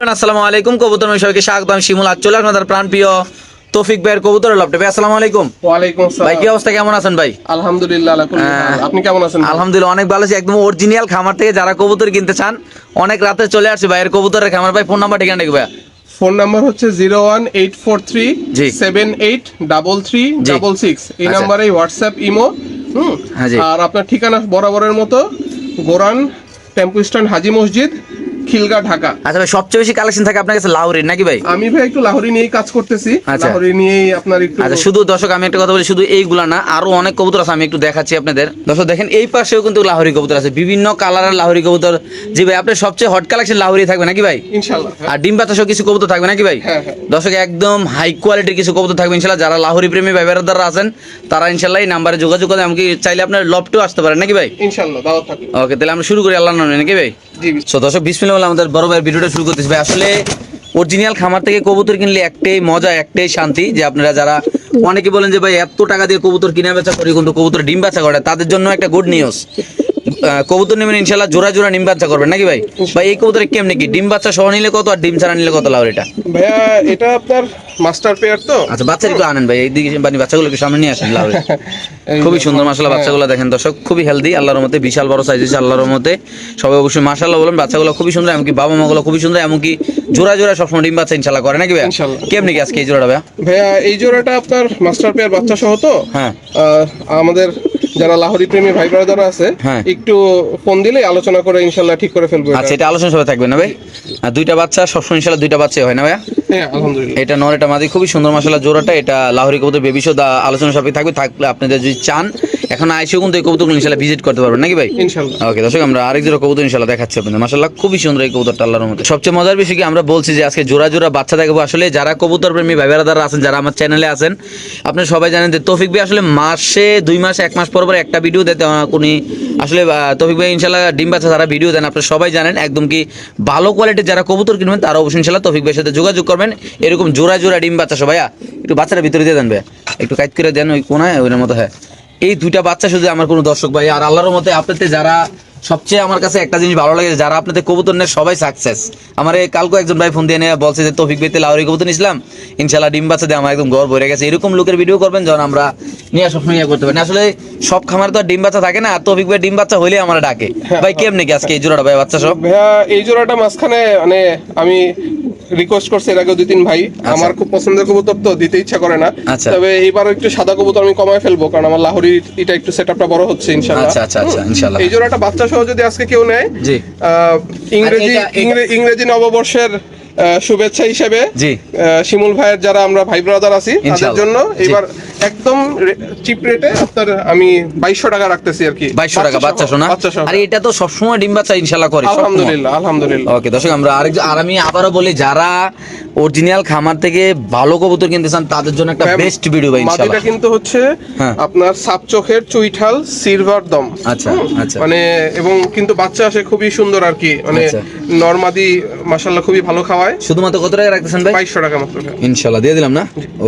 আসসালামু আলাইকুম কবুতর সবাইকে আমি শিমুল আপনাদের তৌফিক ভাইয়ের কবুতর ভাই আসসালামু আলাইকুম। ওয়ালাইকুম ভাই কি অবস্থা? কেমন আছেন ভাই? আলহামদুলিল্লাহ। আহ, আপনি কেমন আছেন আলহামদুলিল্লাহ অনেক ভালো আছি। একদম অরিজিনাল খামার থেকে যারা কবুতর কিনতে চান অনেক রাতে চলে আসছে ভাইয়ের কবুতরের খামার। ভাই ফোন নাম্বার ঠিকানা দেখবে ফোন নাম্বার হচ্ছে zero one eight four three. Seven eight double three double six. এই আচ্ছা। নাম্বারে হোয়াটসঅ্যাপ ইমো হুম? হ্যাঁ আর আপনার ঠিকানা বরাবরের মতো গোরান টেম্পু স্ট্যান্ড হাজি মসজিদ খিলগা ঢাকা। আচ্ছা ভাই সবচেয়ে বেশি কালেকশন থাকে আপনার কাছে নাকি ভাই? আমি ভাই একটু লাহোরি নিয়েই কাজ করতেছি। আচ্ছা। লাহোরি নিয়েই আপনার একটু আচ্ছা শুধু দর্শক আমি একটা কথা বলি শুধু এইগুলা না আরও অনেক কবুতর আছে আমি একটু দেখাচ্ছি আপনাদের। দর্শক দেখেন এই পাশেও কিন্তু লাহোরি কবুতর আছে বিভিন্ন কালারের লাহোরি কবুতর। জি ভাই আপনার সবচেয়ে হট কালেকশন লাহোরি থাকবে নাকি ভাই? ইনশাল্লাহ হ্যাঁ। আর ডিম বাতাসও কিছু কবুতর থাকবে নাকি ভাই? হ্যাঁ, হ্যাঁ। দর্শক একদম হাই কোয়ালিটির কিছু কবুতর থাকবে ইনশাল্লাহ। যারা লাহোরি প্রেমী ভাই বেড়াদাররা আছেন তারা ইনশাল্লাহ এই নাম্বারে যোগাযোগ করে এমনকি চাইলে আপনার লপটেও আসতে পারেন নাকি ভাই? ইনশাল্লাহ দাওয়াত থাকবে ওকে তাহলে আমরা শুরু করি আল্লাহ নামে নাকি ভাই? জি দর্শক বিসমিল্লাহ বলে আমাদের বড় ভাইয়ের ভিডিওটা শুরু করতেছি। ভাই, আসলে অরিজিনাল খামার থেকে কবুতর কিনলে একটাই মজা, একটাই শান্তি যে আপনারা যারা অনেকে বলেন যে, ভাই, এত টাকা দিয়ে কবুতর কিনা বেচা করি, কিন্তু কবুতর ডিম বেচা করে তাদের জন্য একটা গুড নিউজ কবুতর নেবেন ইনশাল্লাহ জোড়া জোড়া ডিম বাচ্চা করবেন নাকি ভাই? ভাই এই কবুতরে কেমনি কি? ডিম বাচ্চা সহ নিলে কত আর ডিম ছাড়া নিলে কত লাভ এটা? ভাইয়া এটা আপনার মাস্টার পেয়ার তো। আচ্ছা বাচ্চার একটু আনেন ভাই এইদিকে মানে বাচ্চাগুলো একটু সামনে নিয়ে আসেন লাভ খুবই সুন্দর মাসাল্লাহ বাচ্চাগুলো দেখেন দর্শক খুবই হেলদি আল্লাহর মতে বিশাল বড় সাইজ হয়েছে আল্লাহর মতে সবাই অবশ্যই মাসাল্লাহ বলেন বাচ্চাগুলো খুবই সুন্দর এমনকি বাবা মাগুলো খুবই সুন্দর এমনকি জোড়া জোড়া সবসময় ডিম বাচ্চা ইনশাল্লাহ করে নাকি ভাই। কেমনি কি আজকে এই জোড়াটা ভাই ভাইয়া এই জোড়াটা আপনার মাস্টার পেয়ার বাচ্চা সহ তো। হ্যাঁ। আমাদের যারা লাহোরি প্রেমী ভাই ব্রাদার আছে হ্যাঁ। একটু ফোন দিলে আলোচনা করে ইনশাল্লাহ ঠিক করে ফেলব আচ্ছা এটা আলোচনা সভা থাকবে না ভাই? আর দুইটা বাচ্চা সবসময় ইনশাল্লাহ দুইটা বাচ্চা হয় না ভাই আলহামদুলিল্লাহ এটা নর এটা মাদি খুবই সুন্দর মাসাল্লাহ জোড়াটা এটা লাহোরি কবুতর বেবি শো আলোচনা সাপেক্ষে থাকবে থাকলে আপনাদের যদি চান এখন আইসেও কিন্তু এই কবুতরগুলো ইনশাল্লাহ ভিজিট করতে পারবেন নাকি ভাই? ইনশাল্লাহ ওকে দর্শক আমরা আরেক জোড়া কবুতর ইনশাল্লাহ দেখাচ্ছি আপনাদের। মাশাল্লাহ খুবই সুন্দর এই কবুতরটা আল্লাহর মধ্যে সবচেয়ে মজার বিষয় কি আমরা বলছি যে আজকে জোড়া জোড়া বাচ্চা দেখাবো। আসলে যারা কবুতর প্রেমী ভাই বেড়াদারা আছেন যারা আমার চ্যানেলে আছেন আপনারা সবাই জানেন যে তৌফিক ভাই আসলে মাসে দুই মাস এক মাস পর পর একটা ভিডিও দিতে উনি আসলে তৌফিক ভাই ইনশাল্লাহ ডিম বাচ্চা যারা ভিডিও দেন। আপনারা সবাই জানেন একদম কি ভালো কোয়ালিটির যারা কবুতর কিনবেন তারা অবশ্যই ইনশাল্লাহ তৌফিক ভাইয়ের সাথে যোগাযোগ করবেন। এরকম জোড়া জোড়া ডিম বাচ্চা সবাই একটু বাচ্চারা ভিতরে দিয়ে দেন ভাই একটু কাইট করে দেন ওই কোনায় ওইটার মতো হ্যাঁ। এই দুইটা বাচ্চা শুধু আমার কোনো দর্শক ভাই আর আল্লাহর মতে আপনাদের যারা সবচেয়ে আমার কাছে একটা জিনিস ভালো লাগে যারা আপনাদের কবুতর নেয় সবাই সাকসেস আমার এই কালকে একজন ভাই ফোন দিয়ে নিয়ে বলছে যে তৌফিক বেতে লাউরি কবুতর নিছিলাম। ইনশাল্লাহ ডিম বাচ্চা দিয়ে আমার একদম গর্ব হয়ে গেছে। এরকম লোকের ভিডিও করবেন যখন আমরা নিয়ে সবসময় ইয়ে করতে পারি। আসলে সব খামারে তো আর ডিম বাচ্চা থাকে না আর তৌফিক ভাই ডিম বাচ্চা হলে আমরা ডাকে। ভাই কেমনে কি আজকে এই জোড়াটা ভাই বাচ্চা সব? ভাইয়া এই জোড়াটা মাঝখানে মানে আমি রিকোয়েস্ট করছে এর আগে দুই তিন ভাই আমার খুব পছন্দের কবুতর তো দিতে ইচ্ছা করে না আচ্ছা। তবে এইবার একটু সাদা কবুতর আমি কমায় ফেলব কারণ আমার লাহোরি এটা একটু সেটআপটা বড় হচ্ছে ইনশাআল্লাহ আচ্ছা, আচ্ছা, আচ্ছা। ইনশাআল্লাহ। এই জোড়াটা বাচ্চা সহ যদি আজকে কেউ নেয় জি। আহ, ইংরেজি ইংরেজি নববর্ষের শুভেচ্ছা হিসেবে শিমুল ভাইয়ের যারা আমরা ভাই ব্রাদার আছি তাদের জন্য এবার একদম চিপ রেটে আপনার আমি বাইশশো টাকা রাখতেছি আর কি। বাইশশো টাকা বাচ্চা শোনা আর এটা তো সবসময় ডিম বাচ্চা ইনশাল্লাহ করে আলহামদুলিল্লাহ আলহামদুলিল্লাহ। ওকে দর্শক আমরা আরেক আর আমি আবারও বলি যারা অরিজিনাল খামার থেকে ভালো কবুতর কিনতে চান তাদের জন্য একটা বেস্ট ভিডিও ভাই মাটিটা ইনশাআল্লাহ। কিন্তু হচ্ছে হ্যাঁ। আপনার সাপ চোখের চুইঠাল সিলভার দম। আচ্ছা, আচ্ছা। মানে এবং কিন্তু বাচ্চা আসে খুবই সুন্দর আর কি। মানে নরমাদি নর্মাদি মাশাল্লাহ খুবই ভালো খাওয়ায়। শুধুমাত্র কত টাকা রাখতেছেন ভাই? বাইশশো টাকা মাত্র। ইনশাল্লাহ দিয়ে দিলাম না?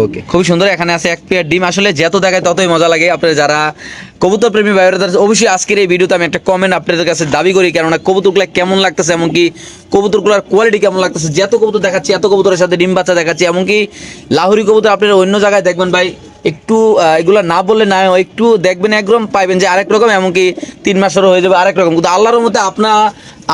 ওকে। খুবই সুন্দর এখানে আছে এক পেয়ার ডিম। আসলে যত দেখায় ততই মজা লাগে। আপনারা যারা কবুতর প্রেমী ভাইয়েরা অবশ্যই আজকের এই ভিডিওতে আমি একটা কমেন্ট আপনাদের কাছে দাবি করি কেননা কবুতরগুলো কেমন লাগতেছে এমনকি কবুতরগুলোর কোয়ালিটি কেমন লাগতেছে যত কবুতর দেখাচ্ছি এত কবুতরের সাথে ডিম বাচ্চা দেখাচ্ছি এমনকি লাহুরি কবুতর আপনারা অন্য জায়গায় দেখবেন ভাই একটু এগুলো না বললে না একটু দেখবেন একরকম পাইবেন যে আরেক রকম এমনকি তিন মাসেরও হয়ে যাবে আরেক রকম। কিন্তু আল্লাহর মতে আপনা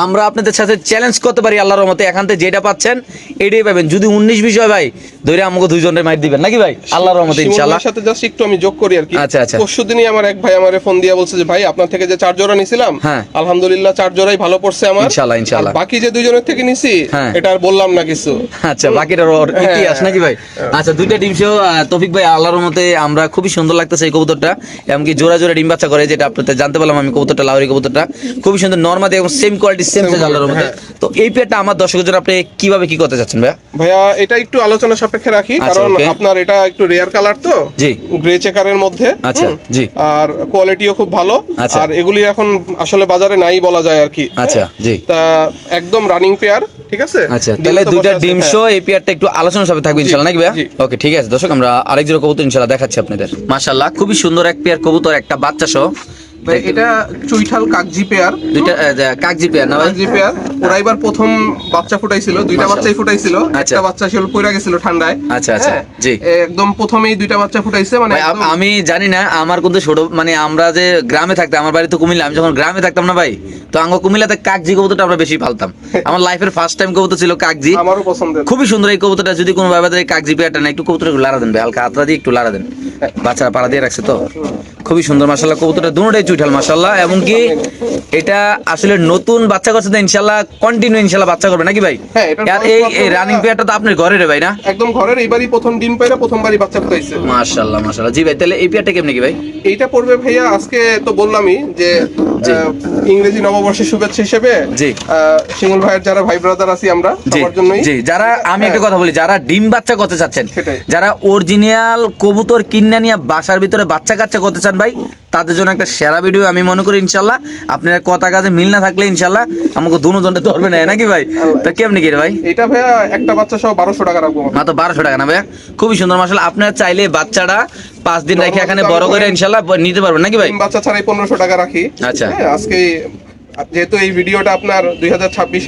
আমরা আপনাদের সাথে চ্যালেঞ্জ করতে পারি আল্লাহর মতে এখান থেকে যেটা পাচ্ছেন এটাই পাবেন। যদি উনিশ বিশ হয় ভাই ধরে আমাকে দুইজনের মাইট দিবেন। নাকি ভাই? আল্লাহর রহমতে শিমুল ইনশাল্লাহ সাথে জাস্ট একটু আমি যোগ করি আর কি। আচ্ছা, আচ্ছা। পরশু দিনই আমার এক ভাই আমারে ফোন দিয়ে বলছে যে ভাই আপনার থেকে যে চার জোড়া নিছিলাম হ্যাঁ। আলহামদুলিল্লাহ চার জোড়াই ভালো পড়ছে আমার। ইনশাআল্লাহ, ইনশাআল্লাহ। বাকি যে দুইজনের থেকে নিছি হ্যাঁ। এটা আর বললাম না কিছু। আচ্ছা বাকিটা ওর হ্যাঁ। ইতিহাস নাকি ভাই? আচ্ছা দুইটা ডিম সহ তৌফিক ভাই আল্লাহর মতে আমরা খুবই সুন্দর লাগতেছে এই কবুতরটা। এমনকি জোড়া জোড়া ডিম বাচ্চা করে যেটা আপনাদের জানতে পারলাম আমি কবুতরটা লাউরি কবুতরটা। খুবই সুন্দর নর্মাদি এবং সেম কোয়ালিটি সেম হ্যাঁ। তো এই পেয়ারটা আমার দর্শকের জন্য আপনি কীভাবে কি করতে চাচ্ছেন ভাই ভাইয়া এটা একটু আলোচনা সাপেক্ষে রাখি আচ্ছা, কারণ আপনার এটা একটু রেয়ার কালার তো জি। গ্রে চেকারের মধ্যে আচ্ছা, জি। আর কোয়ালিটিও খুব ভালো আচ্ছা। আর এগুলি এখন আসলে বাজারে নাই বলা যায় আর কি আচ্ছা, হ্যাঁ। জি। তা একদম রানিং পেয়ার ঠিক আছে আচ্ছা তাহলে দুইটা ডিম হ্যাঁ। শো এই পেয়ারটা একটু আলোচনা সবে থাকবে নাকি ভাইয়া ওকে ঠিক আছে দর্শক আমরা আরেক জোড়া কবুতর ইনশাল্লাহ দেখাচ্ছি আপনাদের মাশাল্লাহ খুবই সুন্দর এক পেয়ার কবুতর একটা বাচ্চা সহ ভাই এটা চুইঠাল কাকজি পেয়ার। দুইটা কাকজি পেয়ার না কাকজি পেয়ার। ওরা এবার প্রথম বাচ্চা ফুটাইছিল দুইটা বাচ্চাই ফুটাইছিল। আচ্ছা। একটা বাচ্চা ছিল পড়ে গেছিল ঠান্ডায়। আচ্ছা, আচ্ছা, হ্যাঁ, জি। একদম প্রথমেই দুইটা বাচ্চা ফুটাইছে মানে আম- জানি না আমার কিন্তু ছোট মানে আমরা যে গ্রামে থাকতাম আমার বাড়ি তো কুমিল্লা আমি যখন গ্রামে থাকতাম না ভাই তো আঙ্গ কুমিল্লাতে কাকজি কবুতরটা আমরা বেশি পালতাম। আমার লাইফের ফার্স্ট টাইম কবুতর ছিল কাকজি। আমারও পছন্দের খুবই সুন্দর এই কবুতরটা যদি কোনো ভাবে কাগজি পেয়ারটা না একটু কবুতর লাড়া দেন ভাই হালকা হাতরা দিয়ে একটু লাড়া দেন। বাচ্চারা পাড়া দিয়ে রাখছে তো। খুবই সুন্দর মাসাল্লাহ কবুতরটা দুটোটাই চুইঠাল মাসাল্লাহ এবং কি এটা আসলে নতুন বাচ্চা করছে তো ইনশাল্লাহ কন্টিনিউ ইনশাল্লাহ বাচ্চা করবে নাকি ভাই? হ্যাঁ, এই এই রানিং পেয়ারটা তো আপনার ঘরে রে ভাই না? একদম ঘরের এইবারই প্রথম ডিম পাইরা প্রথমবারই বাচ্চা ফুটাইছে। মাশাল্লাহ মাসাল্লাহ জি ভাই তাহলে এই পেয়ারটা কেমনি কি ভাই? এইটা পড়বে ভাইয়া আজকে তো বললামই যে ইংরেজি নববর্ষের শুভেচ্ছা হিসেবে জি। শিমুল ভাইয়ের যারা ভাই ব্রাদার আছি আমরা জি সবার জন্যই। জি যারা আমি একটা কথা বলি যারা ডিম বাচ্চা করতে চাচ্ছেন যারা অরিজিনাল কবুতর নিয়ে বাসার ভিতরে বাচ্চা কাচ্চা করতে চান ভাই তাদের জন্য একটা সেরা ভিডিও আমি মনে করি ইনশাল্লাহ। আপনার কথা কাজে মিল না থাকলে ইনশাল্লাহ আমাকে দুনো জনটা ধরবে না নাকি ভাই? তো কেমনি কি রে ভাই? এটা ভাইয়া একটা বাচ্চা সহ বারোশো টাকা রাখব। মাত্র বারোশো টাকা না ভাইয়া? খুবই সুন্দর মাসাল আপনার চাইলে বাচ্চাটা পাঁচ দিন রেখে এখানে বড় করে ইনশাল্লাহ নিতে পারবেন নাকি ভাই? বাচ্চা ছাড়াই পনেরোশো টাকা রাখি। আচ্ছা। হ্যাঁ, আজকে যেহেতু এই ভিডিওটা আপনার দুই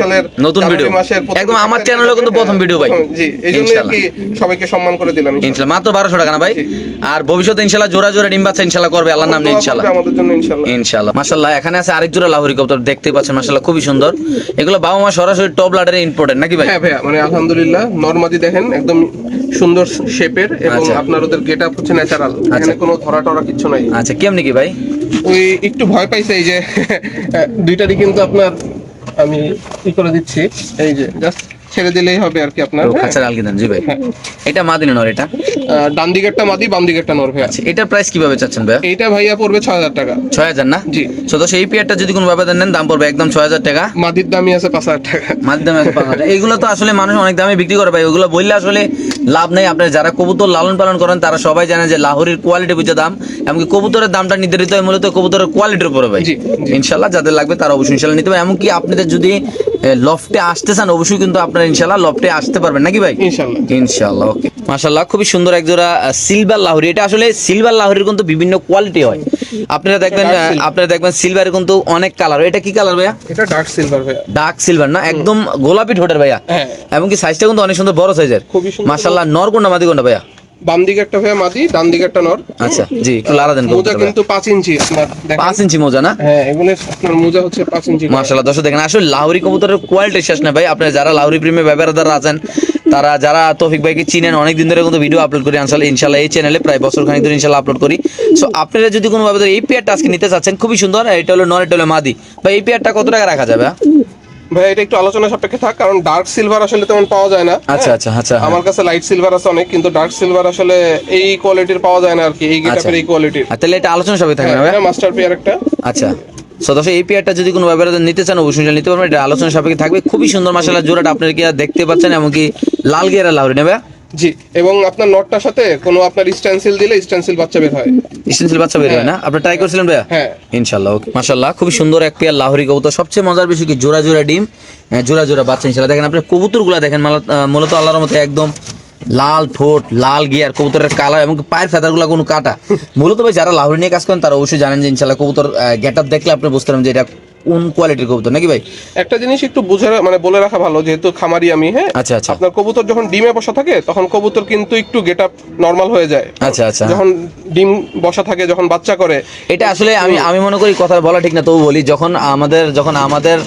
সালের নতুন ভিডিও। মাসের একদম আমার চ্যানেলেও কিন্তু হ্যাঁ, প্রথম ভিডিও ভাই। জি এই জন্য আর কি সবাইকে সম্মান করে দিলাম মাত্র বারোশো টাকা না ভাই? আর ভবিষ্যতে জোড়া জোড়া ডিম বাচ্চা করবে আল্লাহর নাম ইনশাল্লাহ। আমাদের জন্য এখানে আছে আরেক জোড়া লাহোরি কবুতর দেখতে পাচ্ছেন মাশাল্লাহ খুবই সুন্দর। এগুলো বাবা মা সরাসরি টপ লাডের ইম্পর্টেন্ট নাকি ভাই? হ্যাঁ ভাইয়া মানে আলহামদুলিল্লাহ নরমাদি দেখেন একদম সুন্দর শেপের এবং আচ্ছা। আপনার ওদের গেট আপ হচ্ছে ন্যাচারাল এখানে কোনো ধরা টরা কিছু নাই। আচ্ছা কেমনি কি ভাই? ওই একটু ভয় পাইছে এই যে দুইটারই কিন্তু আপনার আমি ই করে দিচ্ছি। এই যে জাস্ট ছেড়ে দিলেই হবে আর কি আপনার। আচ্ছা আলগি দেন জি ভাই। হ্যাঁ। এটা মা দিলেন ওর এটা? ডান দিকেরটা মাদি বাম দিকেরটা নর ভাইয়া। আচ্ছা এটার প্রাইস কীভাবে চাচ্ছেন ভাই এইটা ভাইয়া পড়বে ছয় হাজার টাকা। ছয় হাজার না? জি। তো সেই পেয়ারটা যদি কোনো ভাবে নেন দাম পড়বে একদম ছয় হাজার টাকা। মাদির দামই আছে পাঁচ হাজার টাকা। মাধ্যমে আছে পাঁচ হাজার। এইগুলো তো আসলে মানুষ অনেক দামে বিক্রি করে ভাই। ওগুলো বললে আসলে লাভ নেই। আপনার যারা কবুতর লালন পালন করেন তারা সবাই জানে যে লাহোরের কোয়ালিটি বুঝে দাম। এমনকি কবুতরের দামটা নির্ধারিত হয় মূলত কবুতরের কোয়ালিটির উপরে ভাই। ইনশাল্লাহ যাদের লাগবে তারা অবশ্যই ইনশাল্লাহ নিতে পারে। এমনকি আপনাদের যদি লফটে আসতে চান অবশ্যই কিন্তু আপনারা ইনশাল্লাহ লফটে আসতে পারবেন নাকি ভাই? ইনশাল্লাহ ইনশাআল্লাহ ওকে। মাশাআল্লাহ খুবই সুন্দর এক জোড়া সিলভার লাহোরি। এটা আসলে সিলভার লাহোরির কিন্তু বিভিন্ন কোয়ালিটি হয়। আপনারা দেখবেন। আপনারা দেখবেন সিলভারের কিন্তু অনেক কালার এটা কি কালার ভাইয়া? এটা ডার্ক সিলভার ভাইয়া। ডার্ক সিলভার না? একদম গোলাপি ঠোঁটের ভাইয়া। হ্যাঁ। এবং কি সাইজটা কিন্তু অনেক সুন্দর বড় সাইজের খুবই সুন্দর। মাশাআল্লাহ নর কোনটা ভাইয়া। বাম দিকে একটা ভাইয়া মাদি ডান দিকে একটা নর। আচ্ছা জি একটু লারা দেন মোজা কিন্তু ইঞ্চি আপনার ইঞ্চি মোজা না? হ্যাঁ এগুলো আপনার মোজা হচ্ছে ইঞ্চি মাশাআল্লাহ দর্শক দেখেন আসলে লাহোরি কবুতরের কোয়ালিটি শেষ না ভাই। আপনারা যারা লাহোরি প্রেমী ব্যবহারদার আছেন তারা যারা তৌফিক ভাইকে চিনেন অনেক দিন ধরে কিন্তু ভিডিও আপলোড করি ইনশাল্লাহ ইনশাল্লাহ এই চ্যানেলে প্রায় বছর খানিক ধরে ইনশাল্লাহ আপলোড করি। সো আপনারা যদি কোনো ভাবে এই পেয়ারটা আজকে নিতে চাচ্ছেন খুবই সুন্দর এটা হলো নর এটা হলো মাদি। বা এই পেয়ারটা কত টাকা রাখা যাবে? ভাই এটা একটু আলোচনা সাপেক্ষে থাক কারণ ডার্ক সিলভার আসলে তেমন পাওয়া যায় না। আচ্ছা হ্যাঁ? আচ্ছা আচ্ছা হ্যাঁ। আমার কাছে লাইট সিলভার আছে অনেক কিন্তু ডার্ক সিলভার আসলে এই কোয়ালিটির পাওয়া যায় না আর কি এই আচ্ছা। এই কোয়ালিটির তাহলে এটা আলোচনা সাপেক্ষে থাকবে না মাস্টার পেয়ার একটা। আচ্ছা। সো দর্শক এই পেয়ারটা যদি কোনো ব্যাপারে নিতে চান অবশ্যই নিতে পারবেন। এটা আলোচনা সাপেক্ষে থাকবে। খুবই সুন্দর মাসালা জোড়াটা আপনার কি আর দেখতে পাচ্ছেন এমনকি লাল গিয়ারা লাউরি নেবে জি এবং আপনার নটটার সাথে কোনো আপনার স্ট্যান্সিল দিলে স্ট্যান্সিল বাচ্চা বের হয়। স্টেনসিল বাচ্চা বের হয় না? আপনারা ট্রাই করছিলেন ভাইয়া? হ্যাঁ। ইনশাল্লাহ ওকে মাশাল্লাহ খুবই সুন্দর এক পেয়ার লাহোরি কবুতর। সবচেয়ে মজার বিষয় কি? জোড়া জোড়া ডিম হ্যাঁ, জোড়া জোড়া বাচ্চা ইনশাল্লাহ দেখেন আপনি কবুতরগুলো দেখেন মূলত আল্লাহর মতো একদম লাল ঠোঁট লাল গিয়ার কবুতরের কালার এবং পায়ের ফেদারগুলো কোনো কাটা। মূলত ভাই যারা লাহোরি নিয়ে কাজ করেন তারা অবশ্যই জানেন যে ইনশাল্লাহ কবুতর গেট আপ দেখলে আপনি বুঝতে পারবেন যে এটা কোন কোয়ালিটির কবুতর? নাকি ভাই? একটা জিনিস একটু বুঝে মানে বলে রাখা ভালো যেহেতু খামারি আমি হ্যাঁ? আচ্ছা আচ্ছা। আপনার কবুতর যখন ডিমে বসা থাকে তখন কবুতর কিন্তু একটু গেট আপ নর্মাল হয়ে যায়। আচ্ছা আচ্ছা। যখন ডিম বসা থাকে যখন বাচ্চা করে। এটা আসলে আমি আমি মনে করি কথা বলা ঠিক না তবু বলি যখন আমাদের যখন আমাদের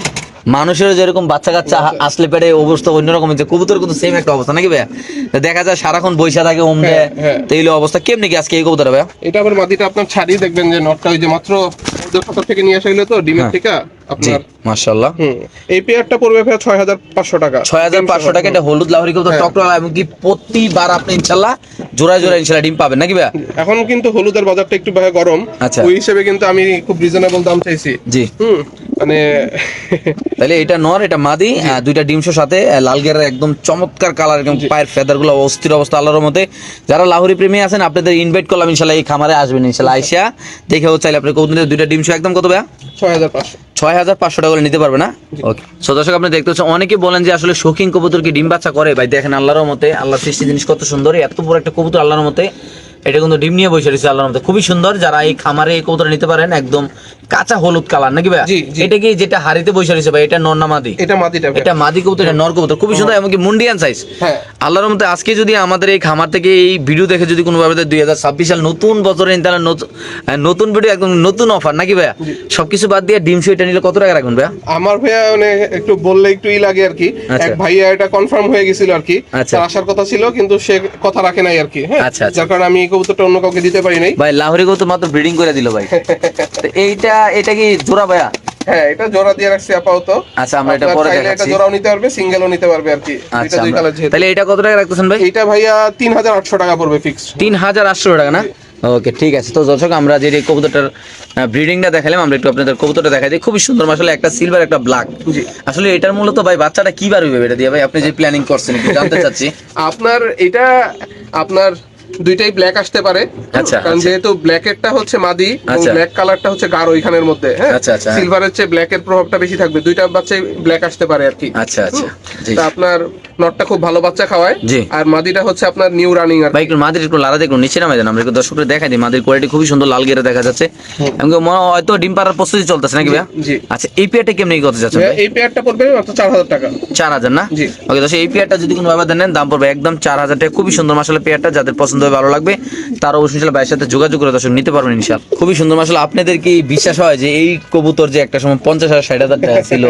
মানুষের যেরকম বাচ্চা কাচ্চা আসলে পেটে অবস্থা অন্যরকম হচ্ছে কবুতর কিন্তু সেম একটা অবস্থা নাকি ভাইয়া? দেখা যায় সারাক্ষণ বৈশা থাকে ওম দেয় হ্যাঁ, হ্যাঁ। তো অবস্থা কেমনি কি আজকে এই কবুতর ভাইয়া? এটা আবার মাদিটা আপনার ছাড়িয়ে দেখবেন যে নটটা ওই যে মাত্র চোদ্দ থেকে নিয়ে আসা গেলে তো ডিমের হ্যাঁ। থেকে জি আপনার মাশাল্লাহ এই পেয়ারটা পড়বে ভাইয়া ছয় হাজার পাঁচশো টাকা। ছয় হাজার পাঁচশো টাকা এটা হলুদ লাহরি কবুতর হ্যাঁ। টকরা এমনকি প্রতিবার আপনি ইনশাল্লাহ জোড়ায় জোড়ায় ইনশাল্লাহ ডিম পাবেন নাকি ভাইয়া? এখন কিন্তু হলুদের বাজারটা একটু ভাইয়া গরম। আচ্ছা। ওই হিসেবে কিন্তু আমি খুব রিজনেবল দাম চাইছি। জি। হুম মানে তাহলে এটা নর এটা মাদি দুইটা ডিমশোর সাথে লাল গেরের একদম চমৎকার কালার একদম পায়ের ফেদারগুলো অস্থির অবস্থা আল্লাহর মধ্যে যারা লাহোরি প্রেমী আছেন আপনাদের ইনভাইট করলাম ইনশাল্লাহ এই খামারে আসবেন ইনশাল্লাহ আইসা। দেখেও চাইলে আপনি দুইটা ডিমশো একদম কত ছয় হাজার পাঁচশো টাকা করে নিতে পারবে না? ওকে সো দর্শক আপনি দেখতে পাচ্ছেন অনেকে বলেন যে আসলে শৌখিন কবুতর কি ডিম বাচ্চা করে। ভাই দেখেন আল্লাহর মতে আল্লাহ সৃষ্টি জিনিস কত সুন্দর এত বড় একটা কবুতর আল্লাহর মতে এটা কিন্তু ডিম নিয়ে বসে রয়েছে আল্লাহর মতে খুবই সুন্দর যারা এই খামারে এই কবুতর নিতে পারেন একদম কাঁচা হলুদ কালার নাকি ভাই। এটা কি যেটা হাড়িতে বসে রয়েছে ভাই এটা নর না মাদি? এটা মাদিটা। এটা মাদি কবুতর এটা নর কবুতর খুবই সুন্দর এমনকি মুন্ডিয়ান সাইজ হ্যাঁ। আল্লাহর মধ্যে আজকে যদি আমাদের এই খামার থেকে এই ভিডিও দেখে যদি কোনো ভাবে দুই হাজার ছাব্বিশ সাল নতুন বছরে তাহলে নতুন ভিডিও একদম নতুন অফার নাকি ভাইয়া? সবকিছু বাদ দিয়ে ডিম সুইটা নিলে কত টাকা রাখবেন ভাইয়া? আমার ভাইয়া মানে একটু বললে একটু ই লাগে আর কি। আচ্ছা। এক ভাইয়া এটা কনফার্ম হয়ে গেছিল আর কি। আচ্ছা। তার আসার কথা ছিল কিন্তু সে কথা রাখে নাই আর কি হ্যাঁ? আচ্ছা, আচ্ছা। যার কারণে আমি এই কবুতরটা অন্য কাউকে দিতে পারি নাই। ভাই লাহোরি কবুতর মাত্র ব্রিডিং করে দিল ভাই। তো এইটা এটা কি জোড়া ভাইয়া? হ্যাঁ এটা জোড়া দিয়ে রাখছি আপাতত। আচ্ছা, আমরা এটা পরে চাইলে এটা জোড়াও নিতে পারবে সিঙ্গেলও নিতে পারবে আর কি। আচ্ছা এটা দুই আমরা- কালার যেহেতু। তাহলে এটা কত টাকা রাখতেছেন ভাই? এইটা ভাইয়া তিন হাজার আটশো টাকা পড়বে হাজার আটশো টাকা না? ওকে ঠিক আছে। তো দর্শক আমরা যে কবুতরটার ব্রিডিংটা দেখালাম আমরা একটু আপনাদের কবুতরটা দেখাই দিই। খুবই সুন্দর আসলে একটা সিলভার একটা ব্ল্যাক। আসলে এটার মূলত ভাই বাচ্চাটা কি বার হইবে এটা দিয়ে ভাই? আপনি যে প্ল্যানিং করছেন একটু জানতে চাচ্ছি। আপনার এটা আপনার দুইটাই ব্ল্যাক আসতে পারে। আচ্ছা, কারণ আচ্ছা। যেহেতু ব্ল্যাক এরটা হচ্ছে মাদি এবং আচ্ছা। ব্ল্যাক কালারটা হচ্ছে গাঢ় ওইখানের মধ্যে আচ্ছা, আচ্ছা, হ্যাঁ। সিলভারের চেয়ে ব্ল্যাক এর প্রভাবটা বেশি থাকবে। দুইটা বাচ্চাই ব্ল্যাক আসতে পারে আর কি। আচ্ছা আচ্ছা। তা আপনার নটটা খুব ভালো বাচ্চা খাওয়ায়। জি। আর মাদিটা হচ্ছে আপনার নিউ রানিং আর। ভাই একটু মাদের একটু লালা দেখুন নিচে নামে দেন আমরা একটু দর্শকদের দেখাই দিই। মাদের কোয়ালিটি খুবই সুন্দর লাল গেরে দেখা যাচ্ছে। এমনকি মনে হয় হয়তো ডিম পাড়ার প্রস্তুতি চলতেছে নাকি ভাইয়া? জি। আচ্ছা এই পেয়ারটা কেমনি ভাইয়া, ভাই? এই পেয়ারটা পড়বে মাত্র চার হাজার টাকা। চার হাজার না? জি। ওকে দর্শক এই পেয়ারটা যদি কোনো ভাবে নেন দাম পড়বে একদম চার হাজার টাকা। খুবই সুন্দর মাসালা পেয়ারটা যাদের পছন্দ হবে ভালো লাগবে তারা অবশ্যই ইনশাল্লাহ ভাইয়ের সাথে যোগাযোগ করে দর্শক নিতে পারবেন ইনশাল খুবই সুন্দর মাসালা আপনাদের কি বিশ্বাস হয় যে এই কবুতর যে একটা সময় পঞ্চাশ হাজার ষাট হাজার টাকা ছিল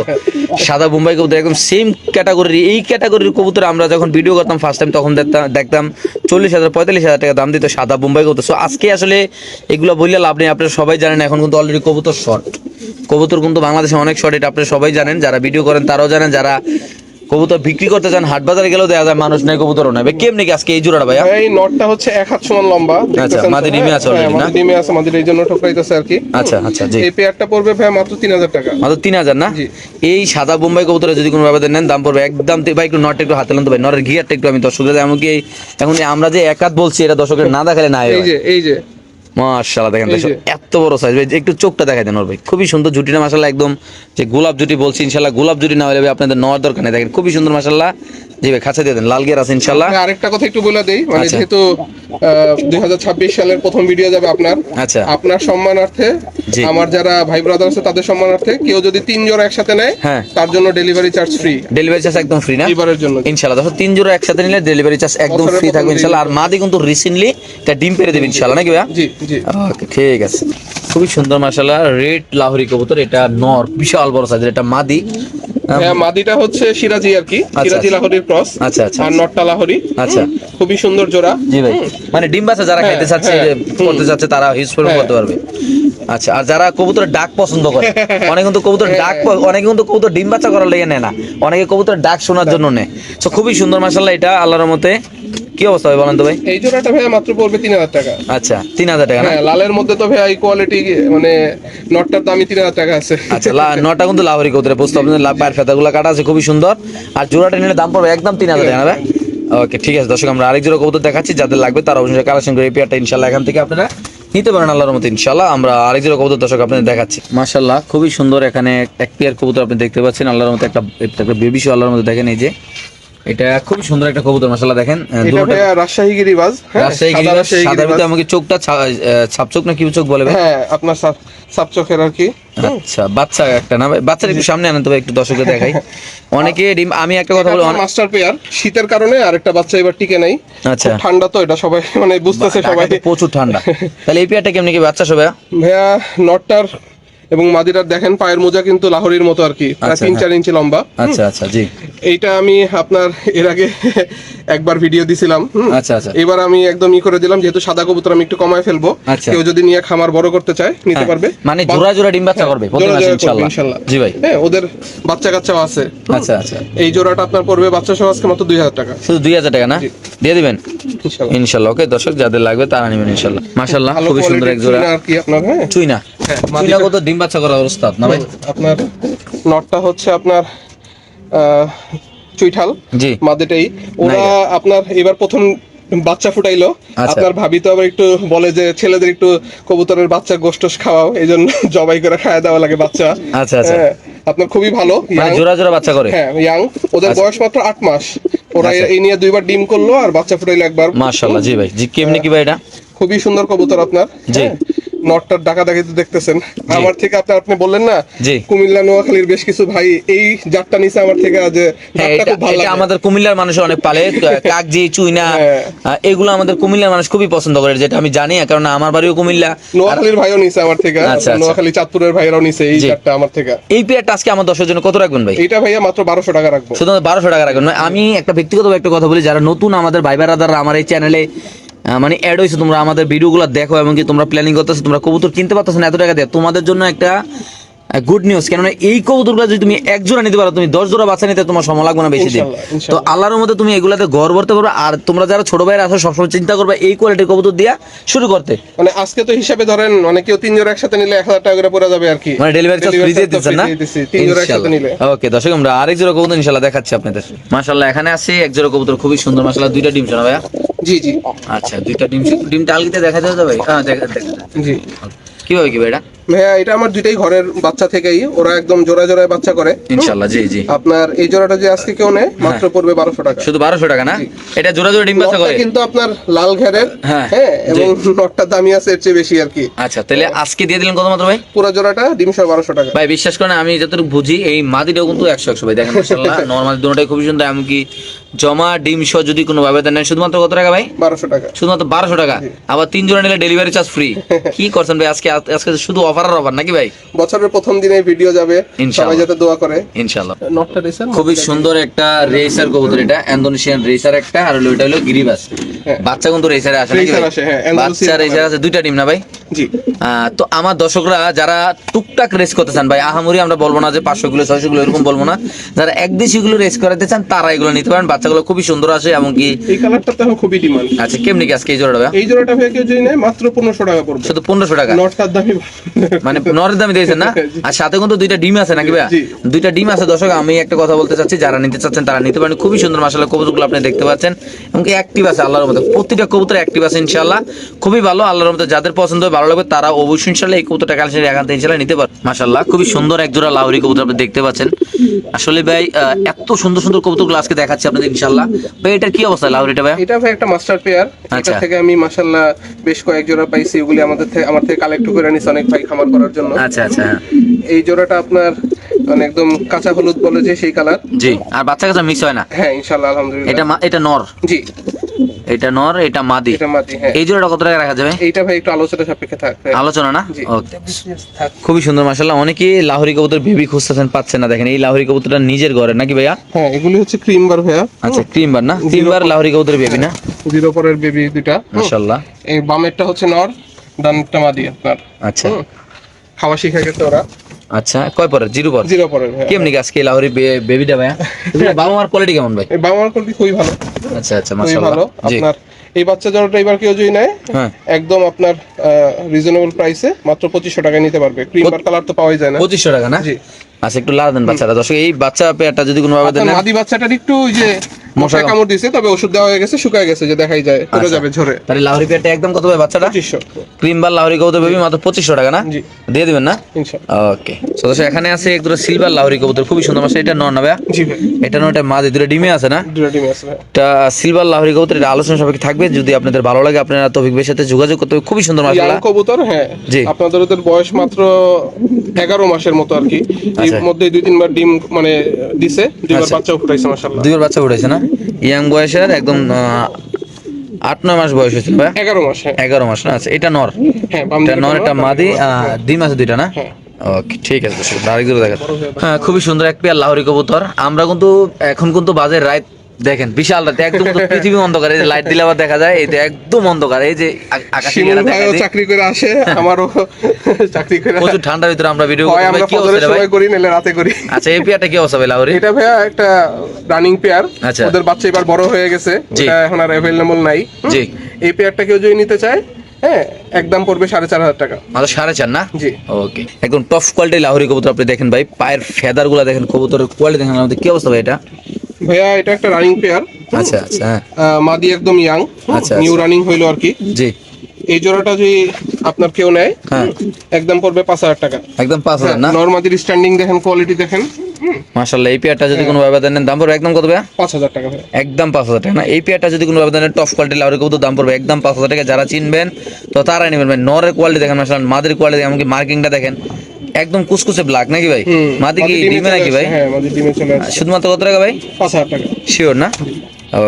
সাদা বোম্বাই কবুতর, একদম সেম ক্যাটাগরির এই ক্যাটাগরির কবুতর আমরা যখন ভিডিও করতাম ফার্স্ট টাইম তখন দেখতাম দেখতাম চল্লিশ হাজার, পঁয়তাল্লিশ হাজার টাকা দাম দিত সাদা বোম্বাই কবুতর। সো আজকে আসলে এগুলো বললে লাভ নেই, আপনারা সবাই জানেন, এখন কিন্তু অলরেডি কবুতর শর্ট কবুতর কিন্তু বাংলাদেশে অনেক শর্ট এটা আপনারা সবাই জানেন, যারা ভিডিও করেন তারাও জানেন, যারা কবুতর বিক্রি করতে চান হাট বাজারে গেলেও দেখা যায় মানুষ নেই কবুতরও নেই ভাই কেমনি কি আজকে এই জোড়াটা ভাইয়া ভাইয়া, এই নটটা হচ্ছে এক হাত সমান লম্বা তো, মাদি? ডিমে আছে হ্যাঁ, না? মাদি ডিমে আছে মাদির এই জন্য ঠোকরাইতেছে আর কি। আচ্ছা আচ্ছা জি। এই পেয়ারটা পড়বে ভাই মাত্র তিন হাজার টাকা। মাত্র তিন হাজার না? জি। এই সাদা বোম্বাই কবুতরে যদি কোনো ভাবে নেন দাম পড়বে একদম ভাই একটু নট একটু হাতে নেন তো ভাই নরের ঘিয়ারটা একটু আমি দর্শকদের এমনকি এই- এখন আমরা যে একাত বলছি এটা দর্শকের না দেখালে না এই যে এই যে মাশাআল্লাহ দেখেন। এত বড় সাইজ ভাই একটু চোখটা দেখাই দেন ওর ভাই। খুবই সুন্দর জুটিটা মাশাআল্লাহ একদম যে গোলাপ জুটি বলছি ইনশাআল্লাহ গোলাপ জুটি না হলে ভাই আপনাদের নেওয়ার দরকার নেই। দেখেন খুবই সুন্দর মাশাআল্লাহ। জি ভাই খাঁচা দিয়ে দেন লাল গিয়ার আছে ইনশাআল্লাহ। ভাই, আরেকটা কথা একটু বলে দেই মানে আচ্ছা। যেহেতু দুই হাজার ছাব্বিশ সালের প্রথম ভিডিও যাবে আপনার আচ্ছা। আপনার সম্মানার্থে আমার যারা ভাই ব্রাদার আছে তাদের সম্মানার্থে কেউ যদি তিন জোড়া একসাথে নেয় হ্যাঁ। তার জন্য delivery charge free delivery charge একদম ফ্রি না? এবারের জন্য। ইনশাআল্লাহ দেখো তিন জোড়া একসাথে নিলে ডেলিভারি চার্জ একদম ফ্রি থাকবে ইনশাআল্লাহ। আর মাদি কিন্তু রিসেন্টলি এটা ডিম পেরে দেবে ইনশাআল্লাহ নাকি ভাইয়া? জি জি। ওকে ঠিক আছে। খুবই সুন্দর মাশাআল্লাহ। রেড লাহোরি কবুতর এটা নর বিশাল বড় সাইজের এটা মাদি। হ্যাঁ মাদিটা হচ্ছে সিরাজি আর কি। সিরাজি আচ্ছা। লাহোরির ক্রস আচ্ছা আচ্ছা। আর নটটা লাহোরি। আচ্ছা। খুবই সুন্দর জোড়া। জি ভাই। মানে ডিম বাচ্চা যারা হ্যাঁ, খাইতে চাচ্ছে হ্যাঁ, করতে চাচ্ছে তারা হিউজ হ্যাঁ। করতে পারবে। আচ্ছা আর যারা কবুতরের ডাক পছন্দ করে অনেকে কিন্তু কবুতর ডাক অনেকে কিন্তু কবুতর ডিম বাচ্চা করার লেগে নেয় না। অনেকে কবুতর ডাক শোনার জন্য নেয়। তো খুবই সুন্দর মাসাল্লাহ এটা আল্লাহর মতে কি অবস্থা ভাই বলেন তো ভাই? এই জোড়াটা ভাইয়া মাত্র পড়বে তিন হাজার টাকা। আচ্ছা তিন হাজার টাকা না? হ্যাঁ লালের মধ্যে তো ভাই এই কোয়ালিটি মানে নটটার দামই তিন হাজার টাকা আছে। আচ্ছা লা- নটা কিন্তু লাহোরি কবুতরের পোস্ত আপনাদের লা- পায়ের ফেতাগুলো কাটা আছে খুবই সুন্দর। আর জোড়াটা নিলে দাম পড়বে একদম তিন হাজার টাকা ভাই? ওকে ঠিক আছে দর্শক আমরা আরেক জোড়া কবুতর দেখাচ্ছি যাদের লাগবে তারা অবশ্যই কালেকশন করে এই পেয়ারটা ইনশাল্লাহ এখান থেকে আপনারা নিতে পারেন আল্লাহর মতো ইনশাল্লাহ আমরা আরেক জোড়া কবুতর দর্শক আপনাদের দেখাচ্ছি। মাশাল্লাহ খুবই সুন্দর এখানে এক পেয়ার কবুতর আপনি দেখতে পাচ্ছেন আল্লাহর মতো একটা একটা বেবি শো আল্লাহর মতো দেখেন এই যে। এটা খুবই সুন্দর একটা কবুতর মাশাল্লাহ দেখেন। এটা রাজশাহী গিরিবাজ হ্যাঁ? রাজশাহী গিরিবাজ, গিরিবাজ। ভিতরে আমাকে চোখটা ছাপচোখ না কি চোখ বলে ভাই? হ্যাঁ আপনার সাপ আর কি। আচ্ছা বাচ্চা একটা না ভাই? বাচ্চার একটু সামনে আনেন তো একটু দর্শকদের দেখাই। অনেকে ডিম আমি একটা কথা বলি মাস্টার পেয়ার শীতের কারণে আরেকটা বাচ্চা এবার টিকে নাই। আচ্ছা। ঠান্ডা তো এটা সবাই মানে বুঝতেছে সবাই। প্রচুর ঠান্ডা। তাহলে এই পেয়ারটা কেমনি কি বাচ্চা সবাই? ভাইয়া নটটার এবং মাদিরার দেখেন পায়ের মোজা কিন্তু লাহোরির মতো আর কি প্রায় আচ্ছা, তিন হ্যাঁ। চার ইঞ্চি লম্বা। আচ্ছা আচ্ছা জি। এইটা আমি আপনার এর আগে একবার ভিডিও দিছিলাম আচ্ছা আচ্ছা। এবার আমি একদম ই করে দিলাম যেহেতু সাদা কবুতর আমি একটু কমায় ফেলব। আচ্ছা। কেউ যদি নিয়ে খামার বড় করতে চায় নিতে হ্যাঁ, পারবে। মানে জোড়া জোড়া ডিম বাচ্চা করবে জোড়া করবে, ইনশাআল্লাহ ইনশাল্লাহ। জি ভাই। হ্যাঁ ওদের বাচ্চা কাচ্চাও আছে। আচ্ছা আচ্ছা। এই জোড়াটা আপনার পড়বে বাচ্চা সহ আজকে মাত্র দুই হাজার টাকা। শুধু দুই হাজার টাকা না? দিয়ে দিবেন? ইনশাল্লাহ। ইনশাল্লাহ ওকে দর্শক যাদের লাগবে তারা নেবেন ইনশাল্লাহ। মাশাল্লাহ ভালো খুবই সুন্দর এক জোড়া। আর কি আপনার হ্যাঁ? চুই না হ্যাঁ, কত ডিম বাচ্চা করার ওস্তাদ? না ভাই আপনার নটটা হচ্ছে আপনার চুইঠাল। জি। মাদেটাই ওরা আপনার এবার প্রথম বাচ্চা ফুটাইলো। আচ্ছা। আপনার ভাবি তো আবার একটু বলে যে ছেলেদের একটু কবুতরের বাচ্চা গোষ্ঠস খাওয়াও। এই জন্য জবাই করে খাওয়া দেওয়া লাগে বাচ্চা। আচ্ছা আচ্ছা। হ্যাঁ, আপনার খুবই ভালো মানে। জোড়া জোড়া বাচ্চা করে? হ্যাঁ ইয়াং ওদের আচ্ছা। বয়স মাত্র আট মাস। ওরা আচ্ছা। এই নিয়ে দুইবার ডিম করল আর বাচ্চা ফুটাইলো একবার। মাশাল্লাহ জি ভাই। জি কেমনি কি ভাই এটা? খুবই সুন্দর কবুতর আপনার। জি। হ্যাঁ, নটটার ডাকা ডাকি দেখতেছেন। আমার থেকে আপনার আপনি বললেন না? কুমিল্লা নোয়াখালীর বেশ কিছু ভাই এই জাতটা নিচে আমার থেকে আজ হ্যাঁ জাতটা এটা খুব ভালো লাগে। আমাদের কুমিল্লার মানুষ অনেক পালে। কাকজি চুইনা হ্যাঁ। এগুলো আমাদের কুমিল্লার মানুষ খুবই পছন্দ করে যেটা আমি জানি কারণ আমার বাড়িও কুমিল্লা। নোয়াখালীর ভাইও নিছে আমার থেকে আচ্ছা, আচ্ছা। নোয়াখালী চাঁদপুরের ভাইরাও নিছে এই জাতটা আমার থেকে। এই পেয়ারটা আজকে আমার দশের জন্য কত রাখবেন ভাই? এইটা ভাইয়া মাত্র বারোশো টাকা রাখব। শুধুমাত্র বারোশো টাকা রাখবেন। আমি একটা ব্যক্তিগত একটা কথা বলি যারা নতুন আমাদের ভাই বারাদাররা আমার এই চ্যানেলে মানে অ্যাড হয়েছে তোমরা আমাদের ভিডিওগুলো দেখো এবং কি তোমরা প্ল্যানিং করতেছো তোমরা কবুতর কিনতে পারতেছো না এত টাকা দিয়ে। তোমাদের জন্য একটা গুড নিউজ কেননা এই কবুতরগুলো যদি তুমি এক জোড়া নিতে পারো তুমি দশ জোড়া বাচ্চা নিতে তোমার সময় লাগবে না বেশি দিন। তো আল্লাহর মধ্যে তুমি এগুলাতে ঘর ভরতে পারবে আর তোমরা যারা ছোট ভাইয়ের আসো সবসময় চিন্তা করবে এই কোয়ালিটির কবুতর দিয়া শুরু করতে। মানে আজকে তো হিসাবে ধরেন অনেকেও তিন জোড়া একসাথে নিলে এক হাজার টাকা করে পড়ে যাবে আর কি। মানে ডেলিভারি চার্জ ফ্রি দিয়ে দিচ্ছেন না? তিন জোড়া একসাথে নিলে। ওকে দর্শক আমরা আরেক জোড়া কবুতর ইনশাল্লাহ দেখাচ্ছি আপনাদের। মাশাল্লাহ এখানে আছে এক জোড়া কবুতর খুবই সুন্দর মাশাল্লাহ দুইটা ডিম শোনা ভাইয়া। জি জি। আচ্ছা দুইটা ডিম ডিমটা আলগিতে দেখা যাবে তো ভাই? হ্যাঁ দেখা দেখা জি। কীভাবে কি এটা ভাইয়া এটা আমার দুইটাই ঘরের বাচ্চা থেকেই। ওরা একদম জোড়া জোড়ায় বাচ্চা করে। জি জি। আপনার এই জোড়াটা যে আজকে কেউ নেয় মাত্র পড়বে টাকা। শুধু টাকা না? এটা জোড়া জোড়া ডিম বাচ্চা করে? কিন্তু আপনার লাল ঘেরের হ্যাঁ, হ্যাঁ। এবং নটটা দামি আছে এর চেয়ে বেশি আর কি। আচ্ছা তাহলে আজকে দিয়ে দিলেন কত মাত্র ভাই? পুরো জোড়াটা ডিম সহ বারোশো টাকা। ভাই বিশ্বাস করেন আমি যতটুকু বুঝি এই মাদিটাও কিন্তু একশো একশো ভাই। দেখেন মাশাল্লাহ নর্মাল দুটোটাই সুন্দর এমনকি জমা ডিম সহ যদি কোনো ভাবে দেন শুধুমাত্র কত টাকা ভাই? বারোশো টাকা। শুধুমাত্র বারোশো টাকা। আবার তিন জোড়া নিলে ডেলিভারি চার্জ ফ্রি কি করছেন ভাই? আজকে আজকে শুধু অফার আর অফার নাকি ভাই? বছরের প্রথম দিনে ভিডিও যাবে। সবাই যাতে দোয়া করে। ইনশাল্লাহ। নটটা রেসেন খুবই সুন্দর একটা রেসার কবুতর এটা। ইন্দোনেশিয়ান রেসার একটা আর হলো এটা হলো গিরিবাস হ্যাঁ। বাচ্চা কিন্তু রেসারে আসে নাকি ভাই? হ্যাঁ, বাচ্চা রেসার আছে দুইটা ডিম না ভাই? জি। তো আমার দর্শকরা যারা টুকটাক রেস করতে চান ভাই আহামরি আমরা বলব না যে পাঁচশো কিলো ছয়শো কিলো এরকম বলব না। যারা এক দেশি গুলো রেস করাতে চান তারা এগুলো নিতে পারেন। বাচ্চাগুলো খুবই সুন্দর আসে এমনকি এই কালারটা তো খুবই ডিমান্ড। আচ্ছা কেমনি কি আজকে এই জোড়াটা ভাই? এই জোড়াটা ভাই কেউ যদি নেয় মাত্র পনেরোশো টাকা পড়বে। শুধু পনেরোশো টাকা? নটটার দামই মানে নরের দামে দিয়েছেন না? আর সাথে কিন্তু দুইটা ডিম আছে নাকি ভাইয়া? দুইটা ডিম আছে দর্শক আমি একটা কথা বলতে চাচ্ছি যারা নিতে চাচ্ছেন তারা নিতে পারেন। খুবই সুন্দর মাসাল্লাহ কবুতরগুলো আপনি দেখতে পাচ্ছেন। এবং অ্যাক্টিভ আছে আল্লাহর মধ্যে প্রতিটা কবুতর অ্যাক্টিভ আছে ইনশাল্লাহ খুবই ভালো আল্লাহর মধ্যে যাদের পছন্দ হয় ভালো লাগবে তারা অবশ্যই ইনশাল্লাহ এই কবুতরটা কালেকশন এখান থেকে ইনশাল্লাহ নিতে পারে মাসাল্লাহ খুবই সুন্দর এক জোড়া লাউরি কবুতর আপনি দেখতে পাচ্ছেন। আসলে ভাই এত সুন্দর সুন্দর কবুতরগুলো আজকে দেখাচ্ছি আপনাদের ইনশাল্লাহ ভাই এটার কি অবস্থা লাউরিটা ভাই এটা ভাই একটা মাস্টার পেয়ার এটা। থেকে আমি মাশাআল্লাহ বেশ কয়েক জোড়া পাইছি ওগুলি আমাদের থেকে আমার থেকে কালেক্ট করে নিছি অনেক ভাই খামার করার জন্য। আচ্ছা আচ্ছা হ্যাঁ। এই জোড়াটা আপনার মানে একদম কাঁচা হলুদ বলে যে সেই কালার জি আর বাচ্চা কাচ্চা মিস হয় না? হ্যাঁ ইনশাল্লাহ আলহামদুলিল্লাহ। এটা এটা নর? জি। এটা নর এটা মাদি। এটা হ্যাঁ। এই জোড়াটা কত টাকা রাখা যাবে? এইটা ভাই একটু আলোচনা সাপেক্ষে থাকবে। আলোচনা না? ওকে। খুবই সুন্দর মাশাআল্লাহ। অনেকেই লাহোরি কবুতর বেবি খুঁজতেছেন পাচ্ছেন না। দেখেন এই লাহোরি কবুতরটা নিজের ঘরে নাকি ভাইয়া? হ্যাঁ এগুলি হচ্ছে ক্রিম বার ভাইয়া। আচ্ছা ক্রিমবার না? ক্রিমবার লাহোরি কবুতর বেবি না? জিরো পরের বেবি দুইটা। মাশাআল্লাহ। এই বামেরটা হচ্ছে নর ডানটা মাদি আপনার। আচ্ছা। খাওয়া শিখে গেছে ওরা। আচ্ছা কয় পরে জিরো পর জিরো পরের কেমনি কি আজকে লাহোরি বেবিটা ভাইয়া? বাবা মার কোয়ালিটি কেমন ভাই? বাবা মার কোয়ালিটি খুবই ভালো। আচ্ছা আচ্ছা মাশাআল্লাহ। ভালো। আপনার এই বাচ্চা জড়টা এবার কেউ যদি নেয় হ্যাঁ। একদম আপনার রিজনেবল প্রাইসে মাত্র পঁচিশশো টাকায় নিতে পারবে। ক্রিম বার কালার তো পাওয়াই যায় না। পঁচিশশো টাকা না? জি। আচ্ছা একটু লাল দেন বাচ্চাটা। দর্শক এই বাচ্চা পেয়ারটা যদি কোনো ভাবে দেন আপনার মাদি বাচ্চাটার একটু ওই যে মশা কামড়- দিছে তবে ওষুধ দেওয়া হয়ে গেছে শুকায় গেছে যে দেখাই যায় পড়ে আচ্ছা। যাবে ঝরে। তাহলে লাহোরি পেয়ারটা একদম কত ভাই বাচ্চাটা? পঁচিশশো। ক্রিম বার লাহোরি কবুতর বেবি মাত্র পঁচিশশো টাকা না? জি। দিয়ে দিবেন না? ইনশাল্লাহ। ওকে। তো এখানে আছে এক দুটো সিলভার লাহোরি কবুতর খুবই সুন্দর মাসে। এটা নর না জি ভাই। এটা নয় এটা মাঝে দুটো ডিমে আছে না? দুটো ডিম আছে ভাই। এটা সিলভার লাহোরি কবুতর এটা আলোচনা সাপেক্ষে থাকবে। যদি আপনাদের ভালো লাগে আপনারা তৌফিক ভাইয়ের সাথে যোগাযোগ করতে হবে। খুবই সুন্দর ইয়াং মাসাল্লাহ কবুতর হ্যাঁ। জি। আপনাদের ওদের বয়স মাত্র এগারো মাসের মতো আর কি। এর আচ্ছা। মধ্যে দুই তিনবার ডিম মানে দিছে। দুইবার আচ্ছা। বাচ্চাও ফুটাইছে মাসাল্লাহ। দুইবার বাচ্চা উঠেছে না? ইয়াং বয়সের একদম আহ, আট নয় মাস বয়স হয়েছে ভাই? এগারো মাস হ্যাঁ। এগারো মাস না? আচ্ছা এটা নর। হ্যাঁ এটা নর এটা মাদি ডিম আছে দুইটা না? হ্যাঁ। ওকে ঠিক আছে দেখা হ্যাঁ খুবই সুন্দর এক পেয়ার লাহোরি কবুতর। আমরা কিন্তু এখন কিন্তু বাজে রাত দেখেন বিশাল রাত একদম পৃথিবী অন্ধকার এই যে লাইট দিলে আবার দেখা যায় এই যে একদম অন্ধকার এই যে আকাশে শিমুল গেলে দেখা যায়। চাকরি করে আসে আমারও চাকরি করে প্রচুর ঠান্ডার ভিতরে আমরা ভিডিও করতে আমরা কি অবস্থা ভাই? করি নাহলে রাতে করি। আচ্ছা এই পেয়ারটা কি অবস্থা ভাই লাহোরি এটা ভাইয়া একটা রানিং পেয়ার আচ্ছা। ওদের বাচ্চা এবার বড় হয়ে গেছে। এটা এখন আর অ্যাভেলেবল নাই। জি। এই পেয়ারটা কেউ যদি নিতে চায় হ্যাঁ একদম পড়বে সাড়ে চার হাজার টাকা। মাত্র সাড়ে চার না? জি। ওকে। একদম টপ কোয়ালিটির লাহোরি কবুতর আপনি দেখেন ভাই পায়ের ফেদারগুলা দেখেন কবুতরের কোয়ালিটি দেখেন আমাদের কি অবস্থা ভাই এটা? ভাইয়া এটা একটা রানিং পেয়ার আচ্ছা আচ্ছা হ্যাঁ। মাদি একদম ইয়াং আচ্ছা, নিউ রানিং হইল আর কি। জি। এই জোড়াটা যদি আপনার কেউ নেয় হ্যাঁ। একদম পড়বে পাঁচ হাজার টাকা। একদম পাঁচ হাজার না? নর্মাদির স্ট্যান্ডিং দেখেন কোয়ালিটি দেখেন মাশাল্লাহ এই পেয়ারটা যদি কোনো ব্যবধান নেন দাম পড়বে একদম কত ভাইয়া? পাঁচ হাজার টাকা একদম পাঁচ হাজার টাকা না? এই পেয়ারটা যদি কোনো ব্যবধানে টপ কোয়ালিটি লাউরি কবুতর দাম পড়বে একদম পাঁচ হাজার টাকা। যারা চিনবেন তো তারাই নেবেন ভাই। নরের কোয়ালিটি দেখেন মাসাল মাদের কোয়ালিটি এমনকি মার্কিংটা দেখেন। একদম কুচকুচে ব্ল্যাক নাকি ভাই? মাদি কি ডিমে নাকি ভাই? হ্যাঁ মাদি ডিমে চলে আসছে। শুধুমাত্র কত টাকা ভাই? পাঁচ হাজার টাকা। শিওর না?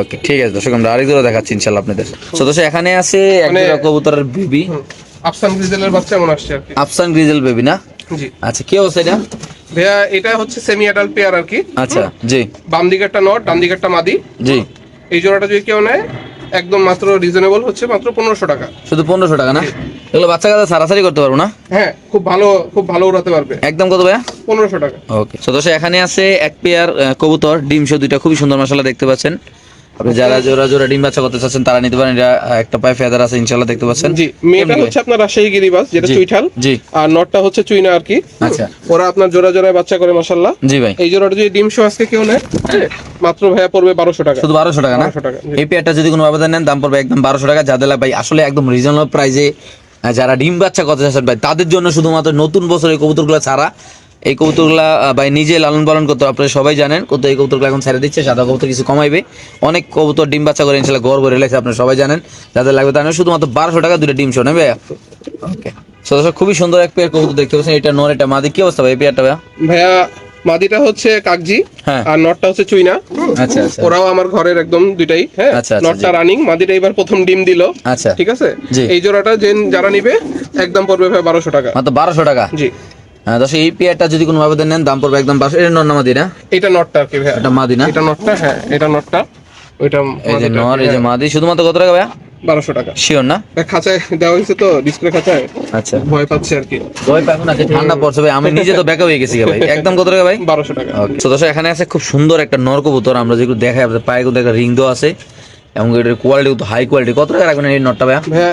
ওকে ঠিক আছে দর্শক আমরা আরেক জোড়া দেখাচ্ছি ইনশাল্লাহ আপনাদের। তো দর্শক এখানে আছে এক মানে- জোড়া কবুতরের বেবি আফসান গ্রিজেলের বাচ্চা এমন আসছে আর কি। আফসান গ্রিজেল বেবি না? জি। আচ্ছা কি অবস্থা এটা? ভাইয়া এটা হচ্ছে সেমি অ্যাডাল্ট পেয়ার আর কি। আচ্ছা জি। বাম দিকেরটা নট ডান দিকেরটা মাদি। জি। এই জোড়াটা যদি কেউ নেয় একদম মাত্র রিজনেবল হচ্ছে মাত্র পনেরোশো টাকা। শুধু পনেরোশো টাকা না? এগুলো বাচ্চা কাছে সারাসারি করতে পারব না? হ্যাঁ খুব ভালো খুব ভালো উড়াতে পারবে। একদম কত ভাইয়া? পনেরোশো টাকা। ওকে তো এখানে আছে এক পেয়ার কবুতর ডিম শো দুইটা খুবই সুন্দর মশলা দেখতে পাচ্ছেন। আপনি যারা জোড়া জোড়া ডিম বাচ্চা করতে চাচ্ছেন তারা নিতে পারেন। এটা একটা পায়ে ফেদার আছে ইনশাল্লাহ দেখতে পাচ্ছেন। জি মেয়েটা হচ্ছে আপনার রাজশাহী গিরিবাস যেটা চুইঠাল। জি। আর নটটা হচ্ছে চুইনা আর কি। আচ্ছা। ওরা আপনার জোড়া জোড়ায় বাচ্চা করে মাসাল্লাহ জি ভাই। এই জোড়াটা যদি ডিম শো আজকে কেউ নেয় মাত্র ভাইয়া পড়বে বারোশো টাকা। শুধু বারোশো টাকা না? 1200 টাকা, এই পেয়ারটা যদি কোনো আবেদন নেন দাম পড়বে একদম বারোশো টাকা। যাদের ভাই আসলে একদম রিজনেবল প্রাইসে যারা ডিম বাচ্চা করতে চাচ্ছেন ভাই তাদের জন্য শুধুমাত্র নতুন বছরের কবুতরগুলো ছাড়া এই কবুতরগুলা আহ, ভাই নিজে লালন পালন করতে। আপনারা সবাই জানেন। কত এই কবুতরগুলো এখন ছেড়ে দিচ্ছে সাদা কবুতর কিছু কমাইবে। অনেক কবুতর ডিম বাচ্চা করে ইনশাল্লাহ গড় ভরে লেগেছে আপনারা সবাই জানেন। যাদের লাগবে তাদের শুধুমাত্র বারোশো টাকা দুটো ডিম শো নেবে ওকে খুবই সুন্দর এক পেয়ার কবুতর দেখতে পাচ্ছেন এটা নর এটা মাদি কি অবস্থা ভাই এই পেয়ারটা ভাইয়া? ভাইয়া মাদিটা হচ্ছে কাকজি হ্যাঁ। আর নটটা হচ্ছে চুইনা। আচ্ছা আচ্ছা। ওরাও আমার ঘরের একদম দুইটাই হ্যাঁ। আচ্ছা, আচ্ছা, নটটা রানিং মাদিটা এবার প্রথম ডিম দিল আচ্ছা। ঠিক আছে। এই জোড়াটা যে যারা নিবে একদম পড়বে ভাই বারোশো টাকা। মাত্র বারোশো টাকা? জি। দর্শক এই পেয়ারটা যদি কোনো আবেদন নেন দাম পড়বে একদম বারোশো এটা নর না এটা নটটা কি ভাইয়া। এটা এটা নটটা হ্যাঁ এটা নটটা। ওইটা এই যে নর এই যে মাদি শুধুমাত্র কত টাকা ভাইয়া? বারোশো টাকা। শিওর না? ভাই, খাঁচায় দেওয়া হয়েছে তো ডিসপ্লে খাঁচায়। আচ্ছা। ভয় পাচ্ছে আর কি। ভয় পাবো না যে ঠান্ডা পড়ছে ভাই আমি নিজে তো বেকা হয়ে গেছি ভাই। একদম কত টাকা ভাই? বারোশো টাকা। তো দর্শক এখানে আছে খুব সুন্দর একটা নর কবুতর আমরা যেগুলো দেখাই আপনাদের পায়ে কিন্তু একটা রিং দেওয়া আছে। এবং এটার কোয়ালিটি কিন্তু হাই কোয়ালিটি কত টাকা রাখবেন এই নটটা ভাই ভাইয়া,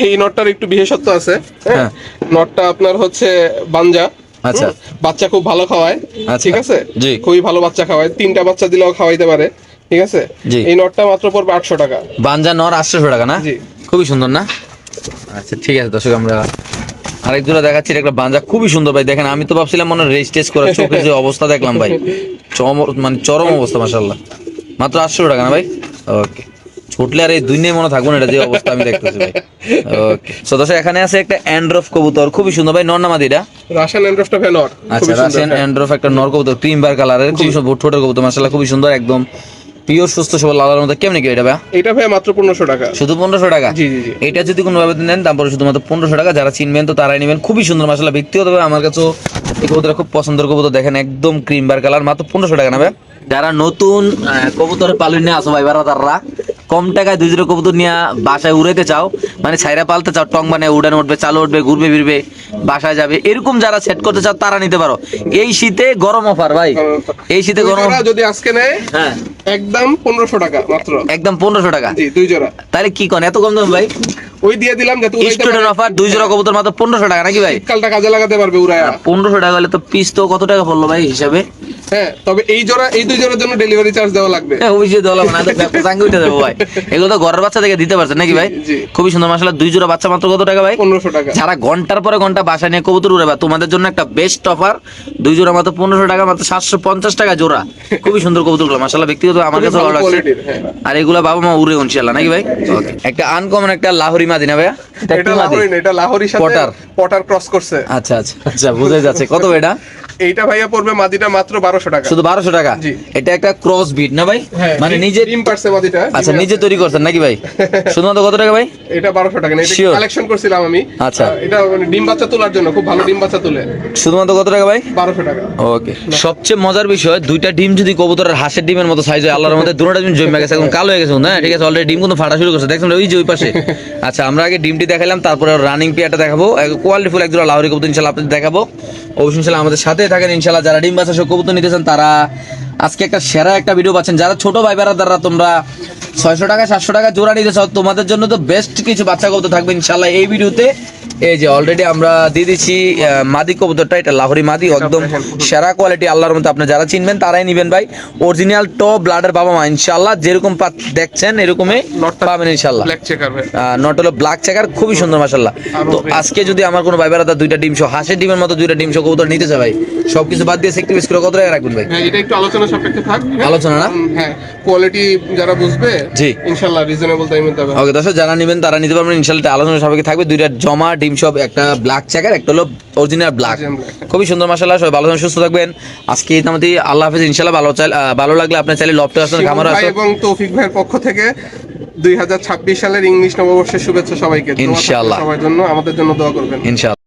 এই নটটার একটু বিশেষত্ব আছে হ্যাঁ। হ্যাঁ। নটটা আপনার হচ্ছে বাঞ্জা আচ্ছা। বাচ্চা খুব ভালো খাওয়ায় আচ্ছা। ঠিক আছে? জি। খুবই ভালো বাচ্চা খাওয়ায় তিনটা বাচ্চা দিলেও খাওয়াইতে পারে ঠিক আছে। এই নটটা মাত্র পড়বে আটশো টাকা। বাঞ্জা নর আটশোশো টাকা না? জি। খুবই সুন্দর না? আচ্ছা ঠিক আছে দর্শক আমরা আরেক জোড়া দেখাচ্ছি এটা একটা বাঞ্জা খুবই সুন্দর ভাই। দেখেন আমি তো ভাবছিলাম মনে রেস টেস্ট করার চোখের যে অবস্থা দেখলাম ভাই। চম- মানে চরম অবস্থা মাসাল্লাহ মাত্র আটশো টাকা না ভাই? ওকে ছুটলে আর এই দুই নিয়ে মনে থাকব না এটা যে অবস্থা আমি দেখতেছি ভাই। ওকে সো দর্শক এখানে আছে একটা অ্যান্ড্রফ কবুতর খুবই সুন্দর। ভাই নর না মাদি এটা? রাশিয়ান এন্ড্রফটা ভাই নট আচ্ছা রাশিয়ান। অ্যান্ড্রফ একটা। নর কবুতর ক্রিম বার কালারের খুবই সুন্দর ঠোঁটের কবুতর মাসাল্লাহ খুবই সুন্দর একদম পিওর সুস্থ সবল লালার মধ্যে কেমনি কি এটা ভাই? এটা ভাই মাত্র পনেরোশো টাকা। শুধু পনেরোশো টাকা? জি জি জি। এটা যদি কোনো ভাবে নেন দাম পড়বে শুধুমাত্র পনেরোশো টাকা। যারা চিনবেন তো তারাই নেবেন। খুবই সুন্দর মাসালা ব্যক্তিগতভাবে আমার কাছেও এই কবুতরটা খুব পছন্দের কবুতর। দেখেন একদম ক্রিম বার কালার মাত্র পনেরোশো টাকা না নেবে যারা নতুন কবুতর পালন নিয়ে আসো ভাই তারা কম টাকায় দুই জোড়া কবুতর নিয়ে বাসায় উড়াইতে চাও মানে ছাইরা পালতে চাও টং মানে উড়ান উঠবে চালু উঠবে ঘুরবে ফিরবে বাসায় যাবে এরকম যারা সেট করতে চাও তারা নিতে পারো। এই শীতে গরম অফার ভাই। এই শীতে গরম যদি আজকে নেয় হ্যাঁ। একদম পনেরোশো টাকা মাত্র। একদম পনেরোশো টাকা। জি দুই জোড়া। তাহলে কি কন? এত কম দাম ভাই? ওই দিয়ে দিলাম যাতে স্টুডেন্ট অফার দুই জোড়া কবুতর মাত্র পনেরোশো টাকা নাকি ভাই? শীতকালটা কাজে লাগাতে পারবে উড়ায়া। পনেরোশো টাকা হলে তো পিস তো কত টাকা পড়ল ভাই হিসাবে? হ্যাঁ তবে এই জোড়া এই দুই জোড়ার জন্য ডেলিভারি চার্জ দেওয়া লাগবে। হ্যাঁ অবশ্যই দেওয়া লাগবে না চাঙ্গে উঠে যাব ভাই। এগুলো তো ঘরের বাচ্চা থেকে দিতে পারছেন নাকি ভাই। খুবই সুন্দর মাসালা দুই জোড়া বাচ্চা মাত্র কত টাকা ভাই? পনেরোশো টাকা। যারা ঘণ্টার পরে ঘণ্টা বাসা নিয়ে কবুতর উড়াবে তোমাদের জন্য একটা বেস্ট অফার দুই জোড়া মাত্র পনেরোশো টাকা মাত্র সাতশো পঞ্চাশ টাকা জোড়া। খুবই সুন্দর কবুতরগুলো মাসালা ব্যক্তিগত আমার কাছে ভালো লাগছে। হ্যাঁ। আর এগুলা বাবা মা উড়ে ইনশাল্লাহ নাকি ভাই? একটা আনকমন একটা লাহোরি মাদি না ভাইয়া? এটা লাহোরি না এটা লাহোরির সাথে পটার। পটার ক্রস করছে। আচ্ছা আচ্ছা আচ্ছা বোঝা যাচ্ছে। কত ভাই এটা? এইটা ভাইয়া পড়বে মাদিটা মাত্র বারোশো টাকা। শুধু বারোশো টাকা? এটা একটা ক্রস বিট না ভাই? হ্যাঁ মানে নিজে ডিম পারছে মাদিটা আচ্ছা নিজে তৈরি করছেন নাকি ভাই? শুধুমাত্র কত টাকা ভাই? এটা বারোশো টাকা না এটা কালেকশন করছিলাম আমি। আচ্ছা। এটা মানে ডিম বাচ্চা তোলার জন্য খুব ভালো ডিম বাচ্চা তুলে। শুধুমাত্র কত টাকা ভাই? বারোশো টাকা। ওকে সবচেয়ে মজার বিষয় দুইটা ডিম যদি কবুতরের হাঁসের ডিমের মতো সাইজ হয় আল্লাহর মধ্যে দুটোটা ডিম জমে গেছে এখন কালো হয়ে গেছে হ্যাঁ ঠিক আছে অলরেডি ডিম কিন্তু ফাটা শুরু করছে। দেখছেন ওই যে ওই পাশে। আচ্ছা আমরা আগে ডিমটি দেখালাম তারপরে রানিং পেয়ারটা দেখাবো। কোয়ালিটি ফুল একজোড়া লাউরি কবুতর ইনশাল্লাহ আপনাদের দেখাবো। অবশ্যই ইনশাল্লাহ আমাদের সাথে থাকেন। ইনশাল্লাহ যারা ডিম বাচ্চা সব কবুতর নিতেছেন তারা আজকে একটা সেরা একটা ভিডিও পাচ্ছেন। যারা ছোট ভাই দ্বারা তোমরা ছয়শো টাকা, সাতশো টাকা জোড়া নিতে চাও, তোমাদের জন্য তো বেস্ট কিছু বাচ্চা গল্প থাকবে ইনশাল্লাহ এই ভিডিওতে এই যে অলরেডি আমরা দিয়ে দিচ্ছি মাদি কবুতরটা এটা লাহোরি মাদি একদম সেরা কোয়ালিটি আল্লাহর মতো আপনি যারা চিনবেন তারাই নিবেন ভাই। অরিজিনাল টপ ব্লাডের বাবা মা ইনশাল্লাহ যেরকম দেখছেন এরকমই পাবেন ইনশাল্লাহ নট হলো ব্ল্যাক চেকার খুবই সুন্দর মাসাল্লাহ তো আজকে যদি আমার কোনো ভাই বেড়াদার দুইটা ডিম সহ হাঁসের ডিমের মতো দুইটা ডিম সহ কবুতর নিতে চায় ভাই সবকিছু বাদ দিয়ে সেক্টি বেস করে কত টাকা রাখবেন ভাই? হ্যাঁ এটা একটু আলোচনা সাপেক্ষে থাক হ্যাঁ? আলোচনা না? হ্যাঁ কোয়ালিটি যারা বুঝবে জি। ইনশাল্লাহ রিজনেবল টাইমে দেবে। ওকে দর্শক যারা নেবেন তারা নিতে পারবেন ইনশাল্লাহ আলোচনা সবাইকে থাকবে। দুইটা জমা ডিম সব একটা ব্ল্যাক চেকার একটা হলো অরিজিনাল ব্ল্যাক খুবই সুন্দর মাসাল্লাহ সবাই ভালো সুস্থ থাকবেন। আজকে আমাদের আল্লাহ হাফেজ ইনশাল্লাহ ভালো চাই ভালো লাগলে আপনার চাইলে লফটে শিমুল খামার ভাই এবং তৌফিক ভাইয়ের পক্ষ থেকে দুই হাজার ছাব্বিশ সালের ইংলিশ নববর্ষের শুভেচ্ছা সবাইকে। ইনশাআল্লাহ। সবার জন্য আমাদের জন্য দোয়া করবেন। ইনশাল্লাহ